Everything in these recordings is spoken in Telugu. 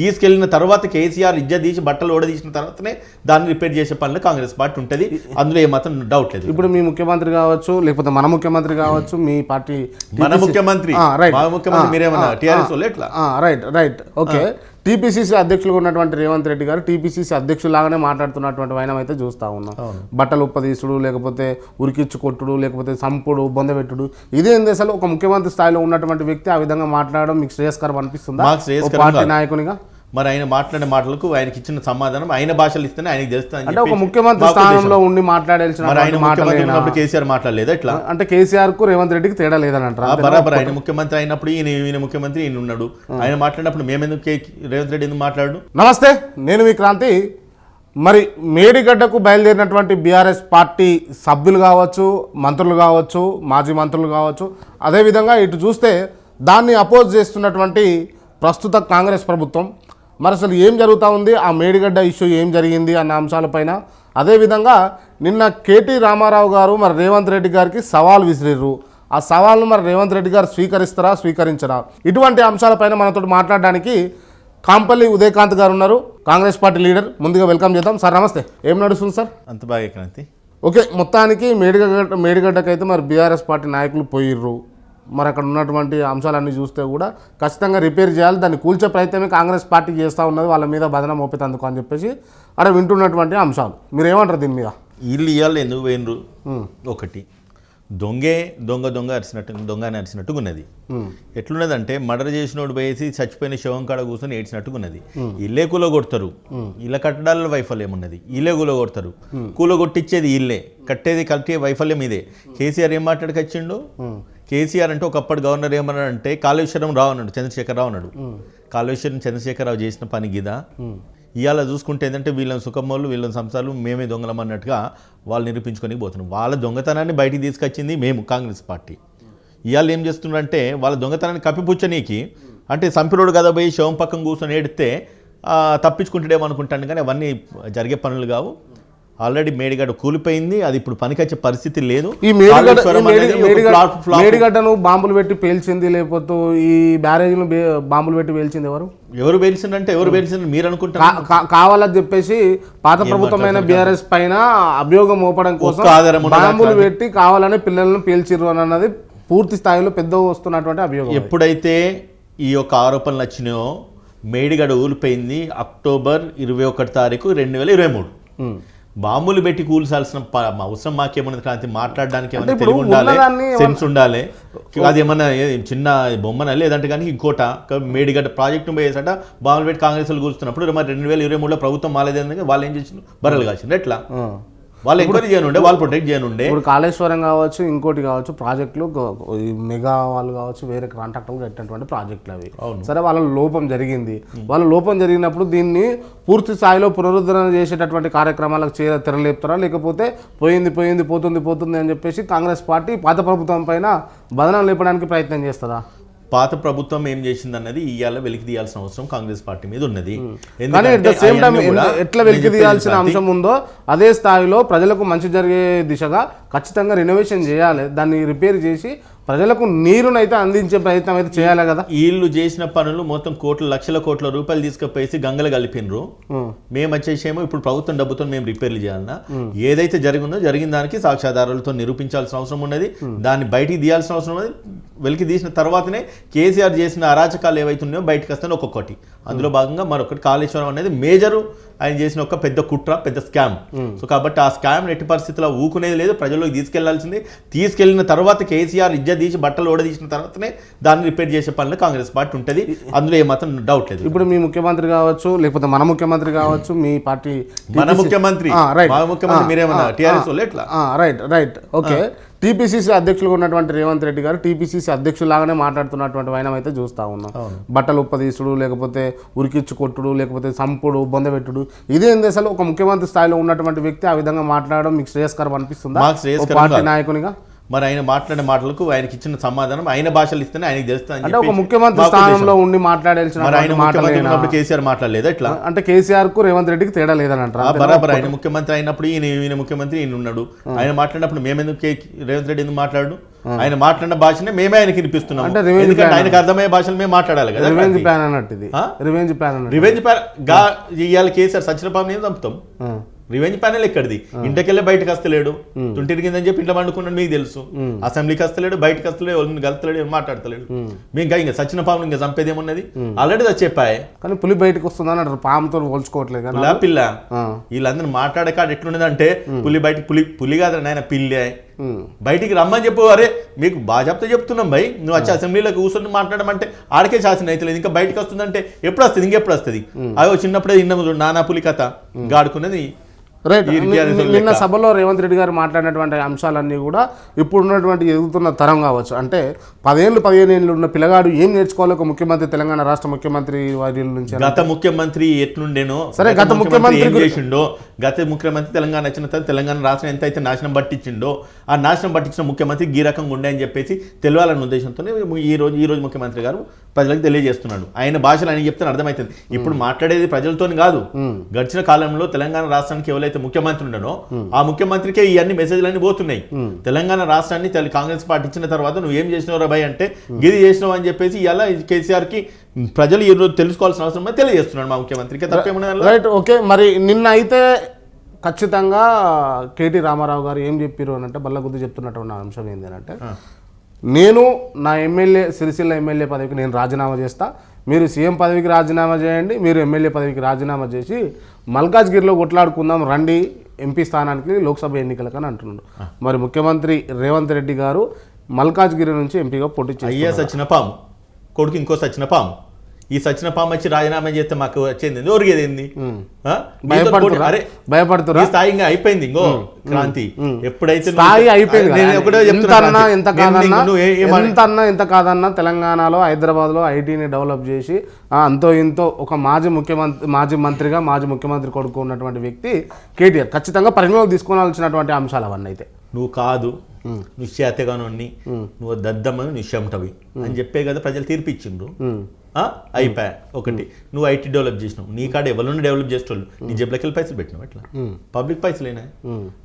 తీసుకెళ్ళిన తర్వాత కేసీఆర్ ఇజ్జ తీసి బట్టలు ఓడదీసిన తర్వాతనే దాన్ని రిపేర్ చేసే పనులు కాంగ్రెస్ పార్టీ ఉంటుంది. అందులో ఏమాత్రం డౌట్ లేదు. ఇప్పుడు మీ ముఖ్యమంత్రి కావచ్చు లేకపోతే మన ముఖ్యమంత్రి కావచ్చు మీ పార్టీ మన ముఖ్యమంత్రి. రైట్. ముఖ్యమంత్రి మీరేమన్నా టీఆర్ఎస్ వాళ్ళు ఎట్లా? రైట్ రైట్ ఓకే టీపీసీసీ అధ్యక్షులుగా ఉన్నటువంటి రేవంత్ రెడ్డి గారు టీపీసీసీ అధ్యక్షులాగానే మాట్లాడుతున్నటువంటి వైనం అయితే చూస్తా ఉన్నాం. బట్టలు ఉప్పదీసుడు లేకపోతే ఉరికిచ్చు కొట్టుడు లేకపోతే సంపుడు బొందబెట్టుడు ఇదేంది అసలు ఒక ముఖ్యమంత్రి స్థాయిలో ఉన్నటువంటి వ్యక్తి ఆ విధంగా మాట్లాడడం మీకు శ్రేయస్కరం అనిపిస్తుందా? పార్టీ. నాయకునిగా? మరి ఆయన మాట్లాడే మాటలకు ఆయనకి ఇచ్చిన సమాధానం ఆయన భాషలు ఇస్తేనే ఆయనకి తెలుస్తుంది అంటే ఒక ముఖ్యమంత్రి స్థానంలో ఉండి మరి ఆయన మాట్లాడాల్సిన ముఖ్యమంత్రి మాటలేనా ఉన్నప్పుడు కేసీఆర్ మాట్లాడలేదు ఎట్లా అంటే కేసీఆర్కు రేవంత్ రెడ్డికి తేడా లేదని అంటారా బరాబర్ ఆయన ముఖ్యమంత్రి అయినప్పుడు ఈయన ఈయన ముఖ్యమంత్రి ఈయన ఉన్నాడు. ఆయన మాట్లాడినప్పుడు మేమెందుకు రేవంత్ రెడ్డి ఎందుకు మాట్లాడు? నమస్తే నేను మీ క్రాంతి. మరి మేడిగడ్డకు బయలుదేరినటువంటి బీఆర్ఎస్ పార్టీ సభ్యులు కావచ్చు మంత్రులు కావచ్చు మాజీ మంత్రులు కావచ్చు అదేవిధంగా ఇటు చూస్తే దాన్ని అపోజ్ చేస్తున్నటువంటి ప్రస్తుత కాంగ్రెస్ ప్రభుత్వం మరి అసలు ఏం జరుగుతూ ఉంది? ఆ మేడిగడ్డ ఇష్యూ ఏం జరిగింది అన్న అంశాలపైన? అదేవిధంగా నిన్న కేటీ రామారావు గారు మరి రేవంత్ రెడ్డి గారికి సవాల్ విసిరిర్రు. ఆ సవాల్ను మరి రేవంత్ రెడ్డి గారు స్వీకరిస్తారా స్వీకరించరా? ఇటువంటి అంశాలపైన మనతో మాట్లాడడానికి కాంపల్లి ఉదయకాంత్ గారు ఉన్నారు. కాంగ్రెస్ పార్టీ లీడర్ ముందుగా వెల్కమ్ చేద్దాం. సార్ నమస్తే. ఏం నడుస్తుంది సార్? అంత బాగా ఓకే మొత్తానికి మేడిగడ్డ మేడిగడ్డకైతే మరి బీఆర్ఎస్ పార్టీ నాయకులు పోయిర్రు. మరి అక్కడ ఉన్నటువంటి అంశాలన్నీ చూస్తే కూడా ఖచ్చితంగా రిపేర్ చేయాలి దాన్ని కూల్చే ప్రయత్నమే కాంగ్రెస్ పార్టీ చేస్తూ ఉన్నది వాళ్ళ మీద బదనం మోపేతందుకు అని చెప్పేసి అక్కడ వింటున్నటువంటి అంశాలు. మీరు ఏమంటారు దీని మీద? వీళ్ళు ఇవాళ ఎందుకు పోయినరు? ఒకటి దొంగే దొంగ దొంగ అరిచినట్టు దొంగ అని అరిచినట్టుగా ఉన్నది ఎట్లున్నదంటే మర్డర్ చేసినోడు పోయేసి చచ్చిపోయిన శవం కాడ కూర్చొని ఏడ్చినట్టుగా ఉన్నది ఇల్లే కూల కొడతారు ఇళ్ళ కట్టడాల వైఫల్యం ఉన్నది. ఇల్లే కూల కొడతారు కూల కొట్టించేది ఇల్లే. కట్టేది కట్టే వైఫల్యం ఇదే. కేసీఆర్ ఏం మాట్లాడకొచ్చిండు? కేసీఆర్ అంటే ఒకప్పుడు గవర్నర్ ఏమన్నాడు అంటే కాళేశ్వరం రావు అన్నాడు చంద్రశేఖర్ రావు అన్నాడు కాళేశ్వరం చంద్రశేఖర్ రావు చేసిన పని గిదా ఇవాళ చూసుకుంటే ఏంటంటే వీళ్ళని సుఖమోళ్ళు వీళ్ళని సంసారాలు మేమే దొంగలం అన్నట్టుగా వాళ్ళు నిరూపించుకొని పోతున్నాం వాళ్ళ దొంగతనాన్ని బయటికి తీసుకొచ్చింది మేము కాంగ్రెస్ పార్టీ. ఇవాళ ఏం చేస్తున్నారంటే వాళ్ళ దొంగతనాన్ని కప్పిపుచ్చనీకి అంటే సంపిరోడు కదా పోయి శవం పక్కన కూర్చొని ఏడితే తప్పించుకుంటాడేమో అనుకుంటాను కానీ అవన్నీ జరిగే పనులు కావు. ఆల్రెడీ మేడిగడ్డ కూలిపోయింది అది ఇప్పుడు పనికొచ్చే పరిస్థితి లేదు. ఈ. మేడిగడ్డను బాంబులు పెట్టి పేల్చింది లేకపోతే ఈ బ్యారేజ్ను బాంబులు పెట్టి పేల్చింది ఎవరు? ఎవరు పేల్చిందంటే ఎవరు పేల్చిందని మీరు అనుకుంటారు. కావాలని చెప్పేసి పాత ప్రభుత్వమైన బీఆర్ఎస్ పైన అభియోగం మోపడం కోసం బాంబులు పెట్టి కావాలని పిల్లలను పేల్చిర్రు అని అన్నది పూర్తి స్థాయిలో పెద్ద వస్తున్నటువంటి అభియోగం ఎప్పుడైతే ఈ యొక్క ఆరోపణలు వచ్చినాయో మేడిగడ ఊలిపోయింది అక్టోబర్ ఇరవై ఒకటి తారీఖు రెండు వేల ఇరవై మూడు. బాంబులు పెట్టి కూల్చాల్సిన అవసరం మాకేమన్నది క్రాంతి మాట్లాడడానికి ఏమైనా తెలివి ఉండాలి సెన్స్ ఉండాలి. అది ఏమన్నా చిన్న బొమ్మన లేదంటే కానీ ఇంకోట మేడిగడ్డ ప్రాజెక్టు పోయేసట బాంబులు పెట్టి కాంగ్రెస్ వాళ్ళు కూర్చున్నప్పుడు మరి రెండు వేల ఇరవై మూడులో ప్రభుత్వం మాలేదని వాళ్ళు ఏం చేసిండ్రు? బర్రెలు కాల్చిండ్రు ఎట్లా. వాళ్ళు ఎంక్వైరీ చేయనుండే వాళ్ళు ప్రొటెక్ట్ చేయనుండే. ఇప్పుడు కాళేశ్వరం కావచ్చు ఇంకోటి కావచ్చు ప్రాజెక్టులు మెగా వాళ్ళు కావచ్చు వేరే కాంట్రాక్టర్లు కట్టినటువంటి ప్రాజెక్టులు అవి. సరే వాళ్ళ లోపం జరిగింది. వాళ్ళ లోపం జరిగినప్పుడు దీన్ని పూర్తి స్థాయిలో పునరుద్ధరణ చేసేటటువంటి కార్యక్రమాలకు చే తెరలేపుతారా? లేకపోతే పోయింది పోయింది పోతుంది పోతుంది అని చెప్పేసి కాంగ్రెస్ పార్టీ పాత ప్రభుత్వం పైన బదనం లేపడానికి ప్రయత్నం చేస్తుందా పాత ప్రభుత్వం ఏం చేసింది అన్నది ఇవాళ వెలికి తీయాల్సిన అవసరం కాంగ్రెస్ పార్టీ మీద ఉన్నది. ఎట్లా వెలికి తీయాల్సిన అంశం ఉందో అదే స్థాయిలో ప్రజలకు మంచి జరిగే దిశగా ఖచ్చితంగా రెనోవేషన్ చేయాలి. దాన్ని రిపేర్ చేసి ప్రజలకు నీరునైతే అందించే ప్రయత్నం అయితే చేయాలి కదా. వీళ్ళు చేసిన పనులు మొత్తం కోట్ల లక్షల కోట్ల రూపాయలు తీసుకుపోయేసి గంగలు కలిపినరు. మేము వచ్చేసేమో ఇప్పుడు ప్రభుత్వం డబ్బుతో మేము రిపేర్లు చేయాలన్నా. ఏదైతే జరిగిందో జరిగిన దానికి సాక్ష్యాధారాలతో నిరూపించాల్సిన అవసరం ఉన్నది. దాన్ని బయటికి తీయాల్సిన అవసరం ఉన్నది. వెలికి తీసిన తర్వాతనే కేసీఆర్ చేసిన అరాచకాలు ఏవైతే ఉన్నాయో బయటకు వస్తాయి ఒక్కొక్కటి. అందులో భాగంగా మరొకటి కాళేశ్వరం అనేది మేజరు ఆయన చేసిన ఒక పెద్ద కుట్ర పెద్ద స్కామ్ సో కాబట్టి ఆ స్కామ్ ఎట్టి పరిస్థితుల్లో ఊకునేది లేదు ప్రజల్లోకి తీసుకెళ్ళాల్సింది. తీసుకెళ్ళిన తర్వాత కేసీఆర్ ఇజ్జ తీసి బట్టలు ఓడదీసిన తర్వాతనే దాన్ని రిపేర్ చేసే పనులు కాంగ్రెస్ పార్టీ ఉంటుంది. అందులో ఏమాత్రం డౌట్ లేదు. ఇప్పుడు మీ ముఖ్యమంత్రి కావచ్చు లేకపోతే మన ముఖ్యమంత్రి కావచ్చు మీ పార్టీ మన ముఖ్యమంత్రి. రైట్. ముఖ్యమంత్రి మీరేమన్నా TRS right right okay TPCC అధ్యక్షులుగా ఉన్నటువంటి రేవంత్ రెడ్డి గారు టీపీసీసీ అధ్యక్షులాగానే మాట్లాడుతున్నటువంటి వైనం అయితే చూస్తా ఉన్నాం. బట్టలు ఉప్పదీసుడు లేకపోతే ఉరికిచ్చు కొట్టుడు లేకపోతే సంపుడు బొందబెట్టుడు ఇదేంది అసలు ఒక ముఖ్యమంత్రి స్థాయిలో ఉన్నటువంటి వ్యక్తి ఆ విధంగా మాట్లాడడం మీకు శ్రేయస్కరం అనిపిస్తుందా? పార్టీ. నాయకునిగా? మరి ఆయన మాట్లాడే మాటలకు ఆయనకి ఇచ్చిన సమాధానం ఆయన భాషలు ఇస్తేనే ఆయనకి తెలుస్తుంది అంటే ఒక ముఖ్యమంత్రి. స్థానంలో ఉండి మరి ఆయన మాట్లాడాల్సిన ముఖ్యమంత్రి మాటలేనా ఉన్నప్పుడు కేసీఆర్ మాట్లాడలేదా ఇట్లా? అంటే కేసీఆర్కు రేవంత్ రెడ్డికి తేడా లేదని అంటారా బరాబర్ ఆయన ముఖ్యమంత్రి అయినప్పుడు ఈయన ఈయన ముఖ్యమంత్రి ఈయన ఉన్నాడు. ఆయన మాట్లాడినప్పుడు మేమెందుకు కే- రేవంత్ రెడ్డి ఎందుకు మాట్లాడు? ఆయన మాట్లాడిన భాషనే మేమే ఆయనకి వినిపిస్తున్నాం అంటే plan. ఆయనకు అర్థమయ్యే భాషలు మేము మాట్లాడాలి కదా రివెంజ్ ప్లాన్ అన్నట్టు ఇది? రివెంజ్ ప్లాన్ రివెంజ్ ప్యాన్గా ఇవాళ కేసీఆర్ సత్యనపాము నేను చంపుతాం. రివెంజ్ ప్యానల్ ఎక్కడిది? ఇంటికెళ్ళి బయటకు వస్తలేడు. తుంటిరి కిందని చెప్పి ఇంట్లో పండుకున్నాడు మీకు తెలుసు. అసెంబ్లీకి వస్తలేడు బయటకు వస్తలేడు వాళ్ళని కలుస్తలేడు ఏం మాట్లాడతలేడు. మేము ఇంకా ఇంకా సచిన పాము ఇంకా చంపేది ఏమున్నది? ఆల్రెడీ చెప్పాయి. కానీ పులి బయటకు వస్తుందని అంటారు పాముతో పోల్చుకోవట్లేదు పిల్ల. పిల్ల. వీళ్ళందరూ మాట్లాడే కాడ ఎట్లున్నది అంటే పులి బయట పులి పులి కాదు నాయన పిల్లే. బయటికి రమ్మని చెప్పు అరే మీకు బాగా చెప్తే చెప్తున్నాం భయ్. నువ్వు వచ్చి అసెంబ్లీలో కూర్చొని మాట్లాడమంటే ఆడికే శాసనం అయితే ఇంకా బయటకు వస్తుందంటే ఎప్పుడు వస్తుంది? ఇంకెప్పుడు వస్తుంది? అదో చిన్నప్పుడే చూడు నానా పులి కథ గాడుకున్నది. రైట్ నిన్న సభలో రేవంత్ రెడ్డి గారు మాట్లాడినటువంటి అంశాలన్నీ కూడా ఇప్పుడు ఉన్నటువంటి ఎదుగుతున్న తరం కావచ్చు. అంటే పదేళ్ళు పదిహేను ఏళ్ళు ఉన్న పిల్లగాడు ఏం నేర్చుకోవాలి? ఒక ముఖ్యమంత్రి తెలంగాణ రాష్ట్ర ముఖ్యమంత్రి వారి నుంచి. గత ముఖ్యమంత్రి ఎట్లుండేనో సరే, గత ముఖ్యమంత్రి చేసిండో గత ముఖ్యమంత్రి తెలంగాణ వచ్చిన తర్వాత తెలంగాణ రాష్ట్రం ఎంత అయితే నాశనం పట్టించిండో ఆ నాశనం పట్టించిన ముఖ్యమంత్రి ఈ రకంగా ఉండే అని చెప్పేసి తెలియాలన్న ఉద్దేశంతోనే ఈ రోజు ఈ రోజు ముఖ్యమంత్రి గారు ప్రజలకు తెలియజేస్తున్నాడు. ఆయన భాషలు ఆయన చెప్తే అర్థమవుతుంది ఇప్పుడు మాట్లాడేది ప్రజలతోని కాదు. గడిచిన కాలంలో తెలంగాణ రాష్ట్రానికి ఎవరైతే ముఖ్యమంత్రి ఉండనో ఆ ముఖ్యమంత్రికే ఇవన్నీ మెసేజ్లన్నీ పోతున్నాయి. తెలంగాణ రాష్ట్రాన్ని కాంగ్రెస్ పార్టీ ఇచ్చిన తర్వాత నువ్వు ఏం చేసినావు రాబాయ్ అంటే గిది చేసినావు అని చెప్పేసి ఇలా కేసీఆర్కి ప్రజలు ఈ రోజు తెలుసుకోవాల్సిన అవసరం తెలియజేస్తున్నాడు మా ముఖ్యమంత్రికి. తప్పేమన్నా రైట్ ఓకే. మరి నిన్న అయితే ఖచ్చితంగా కేటీ రామారావు గారు ఏం చెప్పారు అని అంటే బల్లగుద్ది చెప్తున్నటువంటి అంశం ఏంటి అంటే నేను నా ఎమ్మెల్యే సిరిసిల్ల ఎమ్మెల్యే పదవికి నేను రాజీనామా చేస్తా. మీరు సీఎం పదవికి రాజీనామా చేయండి మీరు ఎమ్మెల్యే పదవికి రాజీనామా చేసి మల్కాజ్గిరిలో కొట్లాడుకుందాం రండి ఎంపీ స్థానానికి లోక్సభ ఎన్నికలకు అని అంటున్నాడు. మరి ముఖ్యమంత్రి రేవంత్ రెడ్డి గారు మల్కాజ్గిరి నుంచి ఎంపీగా పోటీ అయ్యా సచిన పాము. కొడుకు ఇంకో సచిన పాము. ఈ సచిన పాము వచ్చి రాజీనామా చేస్తే మాకు వచ్చేది? ఒరిగేది ఏంది? అరే భయపడుతురా? ఈ స్థాయి ఇంకా అయిపోయింది ఇంకో క్రాంతి. ఎప్పుడైతే స్థాయి అయిపోయింది ఎంత అన్నా కాదన్నా తెలంగాణలో హైదరాబాద్లో ఐటీని డెవలప్ చేసి అంతో ఇంతో ఒక మాజీ ముఖ్యమంత్రి మాజీ మంత్రిగా మాజీ ముఖ్యమంత్రి కొడుకు ఉన్నటువంటి వ్యక్తి కేటీఆర్. ఖచ్చితంగా పరిణామం తీసుకోవాల్సినటువంటి అంశాలు అవన్నీ అయితే. నువ్వు కాదు. నువ్వు నువ్వు దద్దమ్మని నువ్వు చెమటవి అని చెప్పే కదా ప్రజలు తీర్పిచ్చిండ్రు? అయిపోయా. ఒకటి. నువ్వు ఐటీ డెవలప్ చేసినావు. నీ కాడ ఎవరిని డెవలప్ చేసేటోళ్ళు. నీ జబ్బులకి వెళ్ళి పైసలు పెట్టినావు ఎట్లా? పబ్లిక్ పైసలేనా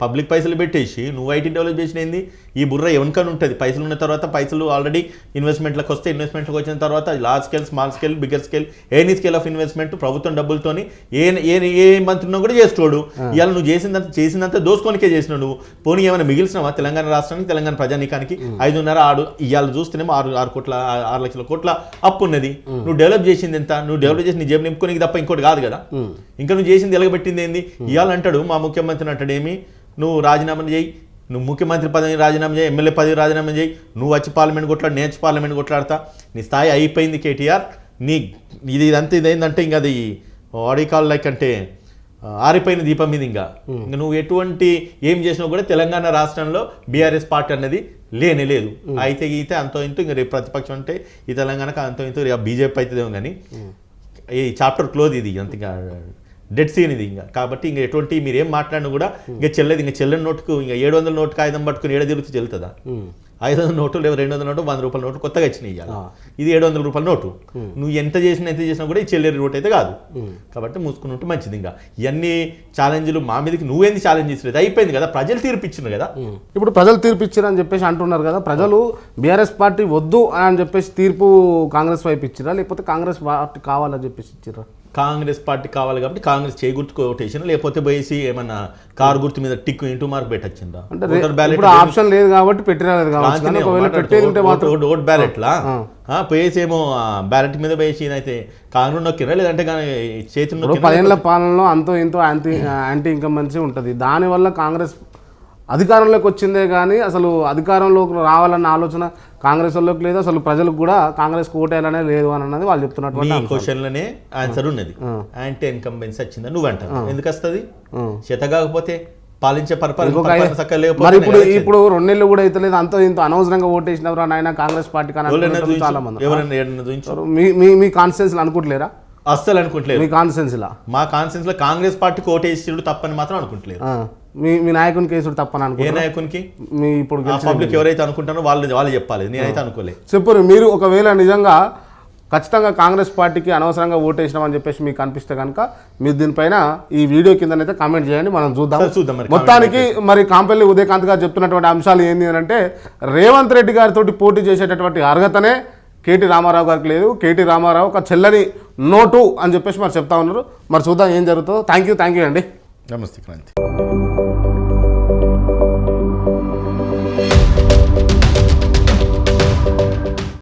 పబ్లిక్ పైసలు పెట్టేసి నువ్వు ఐటీ డెవలప్ చేసిన ఏంది? ఈ బుర్ర ఎవరికని ఉంటుంది. పైసలు ఉన్న తర్వాత పైసలు ఆల్రెడీ ఇన్వెస్ట్మెంట్లకు వస్తే ఇన్వెస్ట్మెంట్లకు వచ్చిన తర్వాత large scale small scale bigger scale any scale of investment ప్రభుత్వం డబ్బులతోని ఏ ఏ ఏ మంత్రి ఉన్నా కూడా చేస్తాడు ఇవాళ నువ్వు చేసిందంత చేసిందంత దోసుకోనికే చేసినావు నువ్వు. పోనీ ఏమైనా మిగిల్చినావా? తెలంగాణ రాష్ట్రానికి తెలంగాణ ప్రజానీకానికి? ఐదున్నర ఆడు ఇవాళ చూస్తేనేమో ఆరు ఆరు కోట్ల ఆరు లక్షల కోట్ల అప్పు ఉన్నది నువ్వు డెవలప్ చేసింది ఎంత? నువ్వు డెవలప్ చేసి నీ జేబు నింపుకోనికి తప్ప ఇంకోటి కాదు కదా. ఇంకా నువ్వు చేసింది ఎలగబెట్టింది ఏంది? ఇవాళ అంటాడు మా ముఖ్యమంత్రి అంటాడు ఏమి? నువ్వు రాజీనామా చేయి. నువ్వు ముఖ్యమంత్రి పదవి రాజీనామా చేయి ఎమ్మెల్యే పదవి రాజీనామా చేయి. నువ్వు వచ్చి పార్లమెంట్ కొట్లాడు నేను వచ్చి పార్లమెంట్ కొట్లాడతా. నీ స్థాయి అయిపోయింది కేటీఆర్. నీ ఇది ఇదంతా ఇదేంటంటే ఇంకా అది వాడి కాల్ లైక్ అంటే ఆరిపోయిన దీపం మీద ఇంకా. ఇంకా నువ్వు ఎటువంటి ఏం చేసినా కూడా తెలంగాణ రాష్ట్రంలో బీఆర్ఎస్ పార్టీ అన్నది లేనే లేదు. అయితే గీతే అంతో ఇంతో ఇంకా రేపు ప్రతిపక్షం అంటే ఈ తెలంగాణకు అంతో ఇంతో రేపు బీజేపీ అవుతుందేమో కానీ ఈ చాప్టర్ క్లోజ్ ఇది అంత ఇంకా డెడ్ సీన్ ఇది ఇంకా. కాబట్టి ఇంకా ఎటువంటి మీరు ఏం మాట్లాడినా కూడా ఇంకా చెల్లదు ఇంకా చెల్లని నోటుకు ఇంకా ఏడు వందల నోటు కాగితం పట్టుకుని ఏడ తిరుగుతూ చెల్లుతుందా? ఐదు వందల నోటు లేదా రెండు వందల నోటు వంద రూపాయల నోటు కొత్తగా వచ్చినాయి ఇవాళ ఇది ఏడు వందల రూపాయల నోటు. నువ్వు ఎంత చేసినా ఎంత చేసినా కూడా ఈ చెల్లేరు నోటు అయితే కాదు. కాబట్టి మూసుకుని ఉంటే మంచిది ఇంకా. ఇవన్నీ ఛాలెంజ్లు మా మీదకి నువ్వేంది ఛాలెంజ్ చేసినది అయిపోయింది కదా ప్రజలు తీర్పిచ్చింది కదా. ఇప్పుడు ప్రజలు తీర్పు ఇచ్చారని చెప్పేసి అంటున్నారు కదా ప్రజలు బీఆర్ఎస్ పార్టీ వద్దు అని చెప్పేసి తీర్పు కాంగ్రెస్ వైపు ఇచ్చిరా లేకపోతే కాంగ్రెస్ పార్టీ కావాలని చెప్పేసి ఇచ్చిరా కాంగ్రెస్ పార్టీ కావాలి కాబట్టి కాంగ్రెస్ చేయి గుర్తు ఓటేషన్ లేకపోతే పోయేసి ఏమన్నా కారు గుర్తు మీద టిక్ ఇంటూ మార్క్ పెట్టచ్చిందా అంటే ఆప్షన్ లేదు కాబట్టి పెట్టిరాలేదు ఓట్ బ్యాలెట్ లా పోయేసి ఏమో బ్యాలెట్ మీద పోయేసి అయితే కాంగ్రెస్ నొక్కిరా లేదంటే కానీ నొక్కిరా పదేళ్ళ పాలనలో అంతో ఇంతో యాంటీ యాంటీ ఇన్కంబెన్సీ ఉంటుంది దానివల్ల కాంగ్రెస్ అధికారంలోకి వచ్చిందే కానీ అసలు అధికారంలోకి రావాలన్న ఆలోచన కాంగ్రెస్ వాళ్ళకి లేదు. అసలు ప్రజలకు కూడా కాంగ్రెస్ ఓటేయాలనే లేదు అని అన్నది వాళ్ళు చెప్తున్నటువంటి. క్వశ్చన్లోనే ఆన్సర్ ఉన్నది. యాంటీ ఇన్కంబెన్స్ వచ్చిందా? నువ్వు అంటావు. ఎందుకు వస్తుంది. చేత కాకపోతే పాలించే మరి ఇప్పుడు ఇప్పుడు రెండు నెలలు కూడా అవుతలేదు అంతో ఇంత అనవసరంగా ఓటేసినవరా నాయన? కాంగ్రెస్ పార్టీ. చాలా మంది మీ మీ కాన్స్టిట్యూన్స్ అనుకుంటలేరా? అస్సలు అనుకుంటలేదు మీ కాన్స్టిట్యూన్స్ ఇలా మా కాన్సెన్స్లో కాంగ్రెస్ పార్టీకి ఓటేసిడు తప్పని మాత్రం అనుకుంటలేదు మీ మీ నాయకుని కేసుడు తప్పని ఏ నాయకునికి? మీ ఇప్పుడు పబ్లిక్ ఎవరైతే అనుకుంటారో వాళ్ళు వాళ్ళు చెప్పాలి. నేనైతే అనుకోలే. చెప్పరు మీరు ఒకవేళ నిజంగా ఖచ్చితంగా కాంగ్రెస్ పార్టీకి అనవసరంగా ఓటేసినామని చెప్పేసి మీకు అనిపిస్తే కనుక మీరు దీనిపైన ఈ వీడియో కిందనైతే కామెంట్ చేయండి మనం చూద్దాం. చూద్దాం మొత్తానికి మరి కాంపల్లి ఉదయకాంత్ గారు చెప్తున్నటువంటి అంశాలు ఏంటి అని అంటే రేవంత్ రెడ్డి గారితో పోటీ చేసేటటువంటి అర్హతనే కేటీ రామారావు గారికి లేదు. కేటీ రామారావు ఒక చెల్లని నోటు అని చెప్పేసి మరి చెప్తా ఉన్నారు. మరి చూద్దాం ఏం జరుగుతుందో. థ్యాంక్ యూ థ్యాంక్ యూ అండి. నమస్తే క్రాంతి